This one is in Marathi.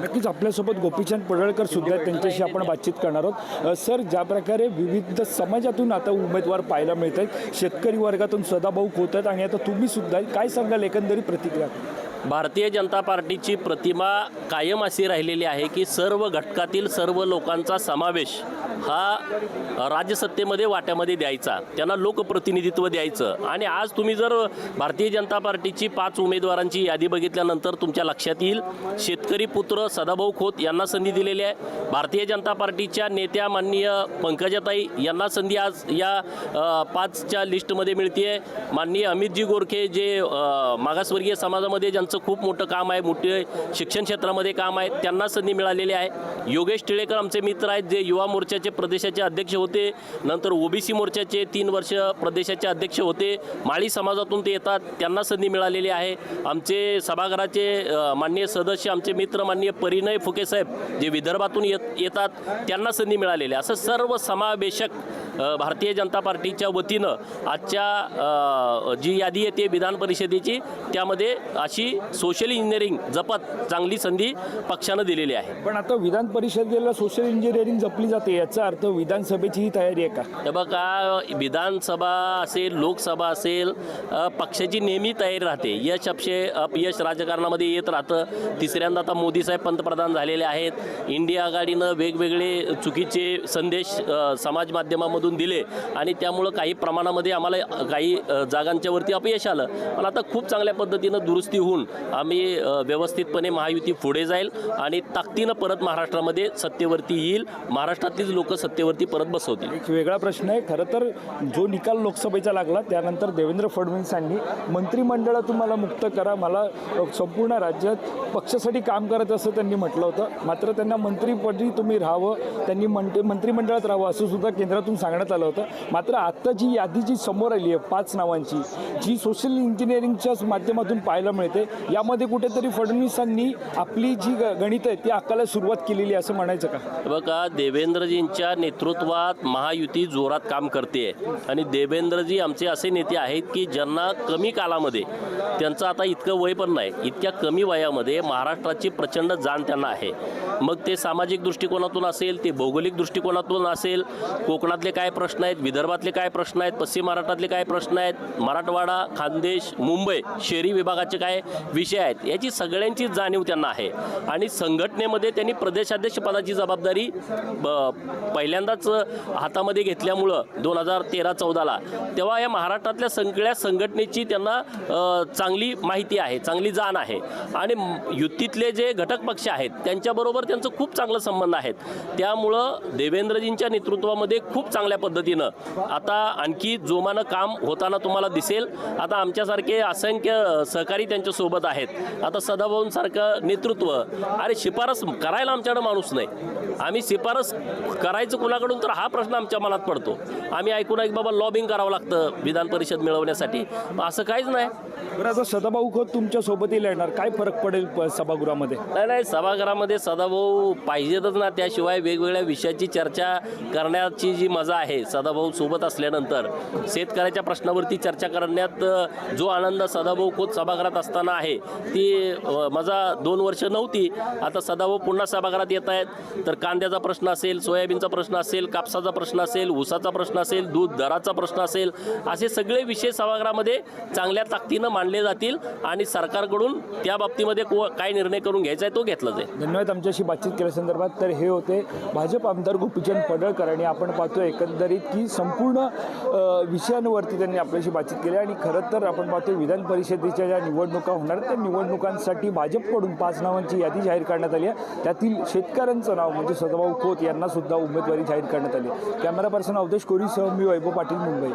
नक्कीच आपल्यासोबत गोपीचंद पडळकर सुद्धा आहेत. त्यांच्याशी आपण बातचीत करणार आहोत. सर ज्या प्रकारे विविध समाजातून आता उमेदवार पाहायला मिळत आहेत शेतकरी वर्गातून सदाभाऊ होत आहेत आणि आता तुम्ही सुद्धा काय सांगाल एकंदरीत प्रतिक्रिया? भारतीय जनता पार्टीची प्रतिमा कायम अशी राहिलेली आहे की सर्व घटकातील सर्व लोकांचा समावेश हा राज्यसत्तेमध्ये वाट्यामध्ये द्यायचा त्यांना लोकप्रतिनिधित्व द्यायचं. आणि आज तुम्ही जर भारतीय जनता पार्टीची पाच उमेदवारांची यादी बघितल्यानंतर तुमच्या लक्षात येईल शेतकरी पुत्र सदाभाऊ खोत यांना संधी दिलेली आहे. भारतीय जनता पार्टीच्या नेत्या माननीय पंकजाताई यांना संधी आज या पाचच्या लिस्टमध्ये मिळते आहे माननीय अमितजी गोरखे जे मागासवर्गीय समाजामध्ये ज्यांचं खूप मोठं काम आहे मोठे शिक्षण क्षेत्रामध्ये काम आहे त्यांना संधी मिळालेली आहे. योगेश टिळेकर आमचे मित्र आहेत जे युवा मोर्चाचे प्रदेशाचे अध्यक्ष होते. नंतर ओबीसी मोर्चाचे तीन वर्ष प्रदेशाचे अध्यक्ष होते. माळी समाजातून ते येतात त्यांना संधी मिळालेली आहे. आमचे सभागृहाचे माननीय सदस्य आमचे मित्र माननीय परिणय फुके साहेब जे विदर्भातून येत येतात त्यांना संधी मिळालेली आहे. असं सर्व समावेशक भारतीय जनता पार्टीच्या वतीनं आजच्या जी यादी येते विधान परिषदेची त्यामध्ये अशी सोशल इंजिनिअरिंग जपत चांगली संधी पक्षानं दिलेली आहे. पण आता विधान परिषदेला सोशल इंजिनिअरिंग जपली जाते याचा अर्थ विधानसभेची ही तयारी आहे का? हे बघा विधानसभा असेल लोकसभा असेल अ, पक्षाची नेहमी तयारी राहते. यश अपशे अपयश राजकारणामध्ये येत राहतं. तिसऱ्यांदा आता मोदी साहेब पंतप्रधान झालेले आहेत. इंडिया आघाडीनं वेगवेगळे चुकीचे संदेश अ, समाज माध्यमामधून दिले आणि त्यामुळं काही प्रमाणामध्ये आम्हाला काही अ, जागांच्यावरती अपयश आलं. पण आता खूप चांगल्या पद्धतीनं दुरुस्ती होऊन आम्ही व्यवस्थितपणे महायुती पुढे जाईल आणि ताकदीनं परत महाराष्ट्रामध्ये सत्तेवरती येईल. महाराष्ट्रातलीच लोक सत्तेवरती परत बसवतील. एक वेगळा प्रश्न आहे. खरं तर जो निकाल लोकसभेचा लागला त्यानंतर देवेंद्र फडणवीसांनी मंत्रिमंडळातून तुम्हाला मुक्त करा मला संपूर्ण राज्यात पक्षासाठी काम करत असं त्यांनी म्हटलं होतं. मात्र त्यांना मंत्रीपदी तुम्ही राहावं त्यांनी मंत्री मंत्रिमंडळात राहावं असं सुद्धा केंद्रातून सांगण्यात आलं होतं. मात्र आत्ता जी यादी जी समोर आली आहे पाच नावांची जी सोशल इंजिनिअरिंगच्याच माध्यमातून पाहायला मिळते यामध्ये कुठेतरी फडणवीसांनी आपली जी ग- आहे ती आकाला सुरुवात केलेली असं म्हणायचं का? बघा देवेंद्रजींच्या नेतृत्वात महायुती जोरात काम करते. आणि देवेंद्रजी आमचे असे नेते आहेत की ज्यांना कमी कालामध्ये त्यांचं आता इतकं वय पण नाही इतक्या कमी वयामध्ये महाराष्ट्राची प्रचंड जाण त्यांना आहे. मग ते सामाजिक दृष्टिकोनातून असेल ते भौगोलिक दृष्टिकोनातून असेल कोकणातले काय प्रश्न आहेत विदर्भातले काय प्रश्न आहेत पश्चिम महाराष्ट्रातले काय प्रश्न आहेत मराठवाडा खानदेश मुंबई शहरी विभागाचे काय विषय आहेत. याची सगळ्यांची जाणीव त्यांना आहे. आणि संघटनेमध्ये त्यांनी प्रदेशाध्यक्षपदाची जबाबदारी ब- पहिल्यांदाच हातामध्ये घेतल्यामुळं दोन हजार तेरा चौदाला तेव्हा या महाराष्ट्रातल्या सगळ्या संघटनेची त्यांना चांगली माहिती आहे चांगली जाण आहे. आणि युतीतले जे घटक पक्ष आहेत त्यांच्याबरोबर त्यांचं खूप चांगलं संबंध आहेत. त्यामुळं देवेंद्रजींच्या नेतृत्वामध्ये खूप चांगल्या पद्धतीनं आता आणखी जोमानं काम होताना तुम्हाला दिसेल. आता आमच्यासारखे असंख्य सहकारी त्यांच्यासोबत आहेत. आता सदाभाऊंसारखं नेतृत्व अरे शिफारस करायला आमच्याकडे माणूस नाही. आम्ही शिफारस करायचं कुणाकडून तर हा प्रश्न आमच्या मनात पडतो. आम्ही ऐकून ऐक बाबा लॉबिंग करावं लागतं विधान परिषद मिळवण्यासाठी. असं काहीच नाही. बरं आता सदाभाऊ खोत तुमच्या सोबतही लढणार. काय फरक पडेल सभागृहामध्ये? नाही नाही सभागृहामध्ये सदाभाऊ पाहिजेतच ना. त्याशिवाय वेगवेगळ्या विषयाची चर्चा करण्याची जी मजा आहे सदाभाऊ सोबत असल्यानंतर शेतकऱ्याच्या प्रश्नावरती चर्चा करण्यात जो आनंद सदाभाऊ खोत सभागृहात असताना आहे आहे. ती माझा मजा दोन वर्ष नव्हती. आता सदाभाऊ पुन्हा सभागृहात येत आहेत. तर कांद्याचा प्रश्न असेल सोयाबीनचा प्रश्न असेल कापसाचा प्रश्न असेल ऊसाचा प्रश्न असेल दूध दराचा प्रश्न असेल असे सगळे विषय सभागृहामध्ये चांगल्या ताकदीनं मांडले जातील आणि सरकारकडून त्या बाबतीमध्ये को काय निर्णय करून घ्यायचा आहे तो घेतला जाईल. धन्यवाद आमच्याशी बातचीत केल्यासंदर्भात तर हे होते भाजप आमदार गोपीचंद पडळकर आणि आपण पाहतो एकंदरीत की संपूर्ण विषयांवरती त्यांनी आपल्याशी बातचीत केली आणि खरं तर आपण पाहतो विधान परिषदेच्या ज्या निवडणुका होणार आहेत, निवडणुकांसाठी भाजपकडून पाच नावांची यादी जाहीर करण्यात आली आहे. त्यातील शेतकऱ्यांचं नाव म्हणजे सदाभाऊ खोत यांना सुद्धा उमेदवारी जाहीर करण्यात आली कॅमेरा पर्सन अवधेश कोरीसह मी वैभव पाटील मुंबई.